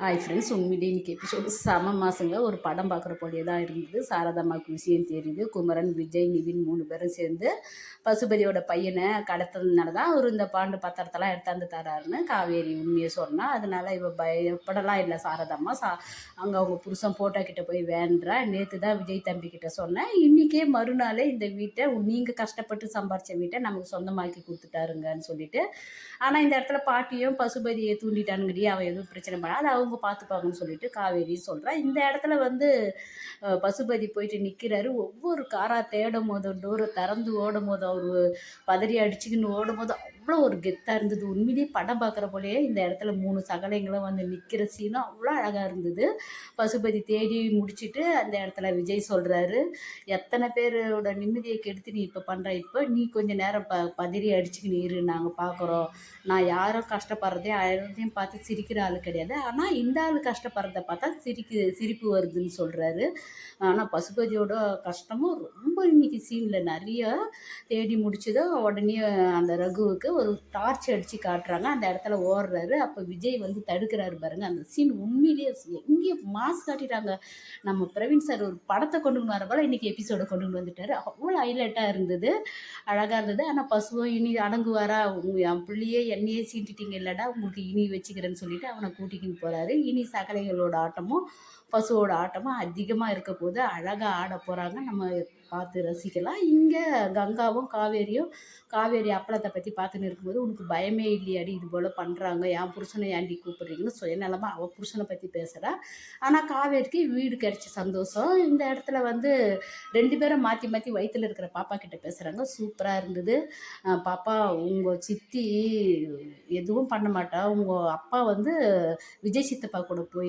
Hi friends உண்மையிலே இன்றைக்கி episode செம மாசங்க ஒரு படம் பார்க்குற போலே தான் இருந்தது. சாரதாமாவுக்கு விஷயம் தெரியுது. குமரன் விஜய் நிவின் மூணு பேரும் சேர்ந்து பசுபதியோட பையனை கடத்ததுனால தான் அவர் இந்த பாண்டு பத்திரத்தெல்லாம் எடுத்தாந்து தராருன்னு காவேரி உண்மையை சொன்னால் அதனால் இவ பயப்படலாம் இல்லை சாரதாம்மா சா அங்கே அவங்க புருஷன் போட்டோ கிட்டே போய் வேண்டா நேற்று தான் விஜய் தம்பி கிட்ட சொன்னேன். இன்றைக்கே மறுநாளே இந்த வீட்டை நீங்கள் கஷ்டப்பட்டு சம்பாரித்த வீட்டை நமக்கு சொந்தமாக்கி கொடுத்துட்டாருங்கன்னு சொல்லிட்டு. ஆனால் இந்த இடத்துல பாட்டியும் பசுபதியை தூண்டிட்டானுங்கடி. அவன் எதுவும் பிரச்சனை பண்ணா அது அவங்க பார்த்துப்பாங்கன்னு சொல்லிட்டு காவேரி சொல்கிறா இந்த இடத்துல வந்து பசுபதி போயிட்டு நிற்கிறாரு ஒவ்வொரு காராக தேடும் போது டோரை திறந்து ஓடும் போது அவர் பதறி அடிச்சுக்கின்னு ஓடும் போது அவ்வளோ ஒரு கெத்தாக இருந்தது. உண்மையிலேயே படம் பார்க்குற போலேயே இந்த இடத்துல மூணு சகலைங்களும் வந்து நிற்கிற சீனும் அவ்வளோ அழகாக இருந்தது. பசுபதி தேடி முடிச்சுட்டு அந்த இடத்துல விஜய் சொல்கிறாரு எத்தனை பேரோட நிம்மதியை கெடுத்து நீ இப்போ பண்ணுற இப்போ நீ கொஞ்சம் நேரம் ப பதறி அடிச்சுக்கின்னு இரு. நாங்கள் பார்க்குறோம் நான் யாரும் கஷ்டப்படுறதையும் அழகையும் பார்த்து சிரிக்கிற ஆள் கிடையாது. ஆனால் இந்த ஆள் கஷ்டப்படுறத பார்த்தா சிரிக்கு சிரிப்பு வருதுன்னு சொல்கிறாரு ஆனால் பசுபதியோட கஷ்டமும் ரொம்ப இன்னைக்கு சீனில் நிறைய தேடி முடிச்சதோ உடனே அந்த ரகுவுக்கு ஒரு டார்ச் அடித்து காட்டுறாங்க. அந்த இடத்துல ஓடுறாரு. அப்போ விஜய் வந்து தடுக்கிறாரு பாருங்க. அந்த சீன் உண்மையிலேயே எங்கேயோ மாஸ் காட்டிட்டாங்க. நம்ம பிரவீன் சார் ஒரு படத்தை கொண்டு வர போல இன்னைக்கு எபிசோடை கொண்டு வந்துட்டார். அவ்வளோ ஹைலைட்டாக இருந்தது. அழகாக இருந்தது. ஆனால் பசுவும் இனி அடங்குவாரா? என் பிள்ளையே என்னையே சீண்டிட்டீங்க இல்லைடா? உங்களுக்கு இனி வச்சுக்கிறேன்னு சொல்லிட்டு அவனை கூட்டிக்கின்னு போகிறாரு இனி சகலைகளோட ஆட்டமும் பசுவோட ஆட்டமும் அதிகமாக இருக்க போது அழகாக ஆட போகிறாங்க நம்ம பார்த்து ரசிக்கலாம். இங்கே கங்காவும் காவேரியும் காவேரி அப்பளத்தை பற்றி பார்த்துன்னு இருக்கும்போது உனக்கு பயமே இல்லையாடி இது போல் பண்ணுறாங்க என் புருஷனை ஏன்டி கூப்பிட்றீங்கன்னு சுயநலமாக அவள் புருஷனை பற்றி பேசுகிறா ஆனால் காவேரிக்கு வீடு கிடைச்ச சந்தோஷம். இந்த இடத்துல வந்து ரெண்டு பேரும் மாற்றி மாற்றி வயிற்றில் இருக்கிற பாப்பா கிட்ட பேசுகிறாங்க சூப்பராக இருந்தது. பாப்பா உங்கள் சித்தி எதுவும் பண்ண மாட்டா. உங்கள் அப்பா வந்து விஜய் சித்தப்பா கூட போய்